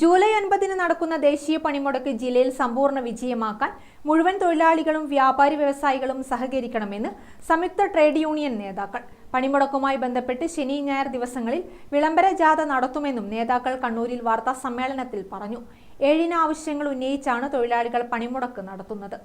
July ഒൻപതിന് നടക്കുന്ന ദേശീയ പണിമുടക്ക് ജില്ലയിൽ സമ്പൂർണ വിജയമാക്കാൻ മുഴുവൻ തൊഴിലാളികളും വ്യാപാരി വ്യവസായികളും സഹകരിക്കണമെന്ന് സംയുക്ത ട്രേഡ് യൂണിയൻ നേതാക്കൾ. പണിമുടക്കുമായി ബന്ധപ്പെട്ട് ശനി ഞായർ ദിവസങ്ങളിൽ വിളംബര ജാഥ നടത്തുമെന്നും നേതാക്കൾ കണ്ണൂരിൽ വാർത്താ സമ്മേളനത്തിൽ പറഞ്ഞു. ഏഴിന് ആവശ്യങ്ങൾ ഉന്നയിച്ചാണ് തൊഴിലാളികൾ പണിമുടക്ക് നടത്തുന്നത്.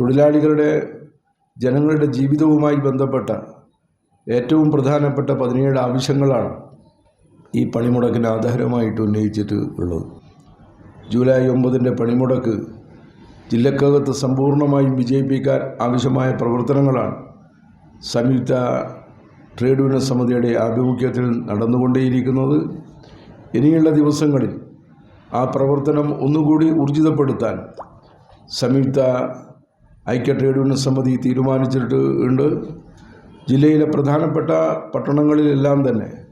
തൊഴിലാളികളുടെ ജനങ്ങളുടെ ജീവിതവുമായി ബന്ധപ്പെട്ട ഏറ്റവും പ്രധാനപ്പെട്ട പതിനേഴ് ആവശ്യങ്ങളാണ് ഈ പണിമുടക്കിന് ആധാരമായിട്ട് ഉന്നയിച്ചിട്ട് ഉള്ളത്. ജൂലൈ ഒമ്പതിന്റെ പണിമുടക്ക് ജില്ലക്കകത്ത് സമ്പൂർണമായും വിജയിപ്പിക്കാൻ ആവശ്യമായ പ്രവർത്തനങ്ങളാണ് സംയുക്ത ട്രേഡ് യൂണിയൻ സമിതിയുടെ ആഭിമുഖ്യത്തിൽ നടന്നുകൊണ്ടേയിരിക്കുന്നത്. ഇനിയുള്ള ദിവസങ്ങളിൽ ആ പ്രവർത്തനം ഒന്നുകൂടി ഊർജിതപ്പെടുത്താൻ സംയുക്ത ഐക്യ ട്രേഡ് യൂണിയൻ സമിതി തീരുമാനിച്ചിട്ടുണ്ട്. ജില്ലയിലെ പ്രധാനപ്പെട്ട പട്ടണങ്ങളിലെല്ലാം തന്നെ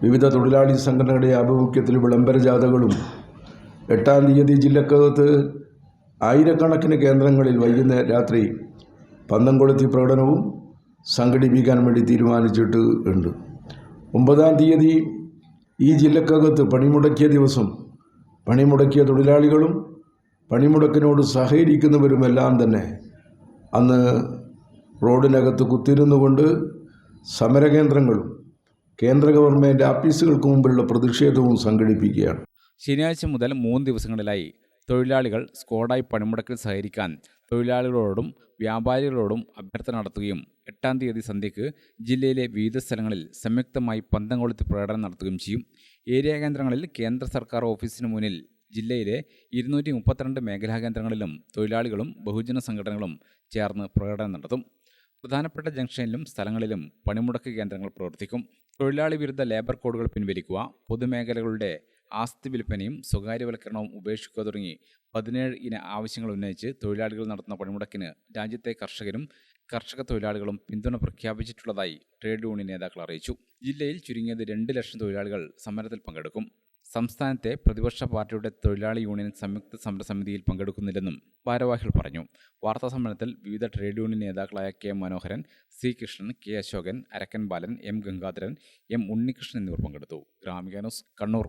വിവിധ തൊഴിലാളി സംഘടനകളുടെ ആഭിമുഖ്യത്തിൽ വിളംബര ജാഥകളും. എട്ടാം തീയതി ജില്ലക്കകത്ത് ആയിരക്കണക്കിന് കേന്ദ്രങ്ങളിൽ വൈകുന്നേരം രാത്രി പന്തം കൊളുത്തി പ്രകടനവും സംഘടിപ്പിക്കാൻ വേണ്ടി തീരുമാനിച്ചിട്ട് ഉണ്ട്. ഒമ്പതാം തീയതി ഈ ജില്ലക്കകത്ത് പണിമുടക്കിയ ദിവസം പണിമുടക്കിയ തൊഴിലാളികളും പണിമുടക്കിനോട് സഹകരിക്കുന്നവരുമെല്ലാം തന്നെ അന്ന് റോഡിനകത്ത് കുത്തിരുന്നുകൊണ്ട് സമരകേന്ദ്രങ്ങളും കേന്ദ്ര ഗവൺമെന്റ് ആഫീസുകൾക്ക് മുമ്പിലുള്ള പ്രതിഷേധവും സംഘടിപ്പിക്കുകയാണ്. ശനിയാഴ്ച മുതൽ മൂന്ന് ദിവസങ്ങളിലായി തൊഴിലാളികൾ സ്ക്വാഡായി പണിമുടക്കിൽ സഹകരിക്കാൻ തൊഴിലാളികളോടും വ്യാപാരികളോടും അഭ്യർത്ഥന നടത്തുകയും എട്ടാം തീയതി സന്ധ്യയ്ക്ക് ജില്ലയിലെ വിവിധ സ്ഥലങ്ങളിൽ സംയുക്തമായി പന്തം കൊളുത്തി പ്രകടനം നടത്തുകയും ചെയ്യും. ഏരിയ കേന്ദ്രങ്ങളിൽ കേന്ദ്ര സർക്കാർ ഓഫീസിന് മുന്നിൽ ജില്ലയിലെ ഇരുന്നൂറ്റി മുപ്പത്തിരണ്ട് മേഖലാ കേന്ദ്രങ്ങളിലും തൊഴിലാളികളും ബഹുജന സംഘടനകളും ചേർന്ന് പ്രകടനം നടത്തും. പ്രധാനപ്പെട്ട ജംഗ്ഷനിലും സ്ഥലങ്ങളിലും പണിമുടക്ക് കേന്ദ്രങ്ങൾ പ്രവർത്തിക്കും. തൊഴിലാളി വിരുദ്ധ ലേബർ കോഡുകൾ പിൻവലിക്കുക പൊതുമേഖലകളുടെ ആസ്തി വിൽപ്പനയും സ്വകാര്യവൽക്കരണവും ഉപേക്ഷിക്കുക തുടങ്ങി പതിനേഴ് ഇന ആവശ്യങ്ങൾ ഉന്നയിച്ച് തൊഴിലാളികൾ നടത്തുന്ന പണിമുടക്കിന് രാജ്യത്തെ കർഷകരും കർഷക തൊഴിലാളികളും പിന്തുണ പ്രഖ്യാപിച്ചിട്ടുള്ളതായി ട്രേഡ് യൂണിയൻ നേതാക്കൾ അറിയിച്ചു. ജില്ലയിൽ ചുരുങ്ങിയത് രണ്ട് ലക്ഷം തൊഴിലാളികൾ സമരത്തിൽ പങ്കെടുക്കും. സംസ്ഥാനത്തെ പ്രതിപക്ഷ പാർട്ടിയുടെ തൊഴിലാളി യൂണിയൻ സംയുക്ത സമരസമിതിയിൽ പങ്കെടുക്കുന്നില്ലെന്നും ഭാരവാഹികൾ പറഞ്ഞു. വാർത്താ സമ്മേളനത്തിൽ വിവിധ ട്രേഡ് യൂണിയൻ നേതാക്കളായ K Manoharan C Krishnan K Ashokan Arakkan Balan M Gangadharan M Unnikrishnan എന്നിവർ പങ്കെടുത്തു. Gramika news Kannur.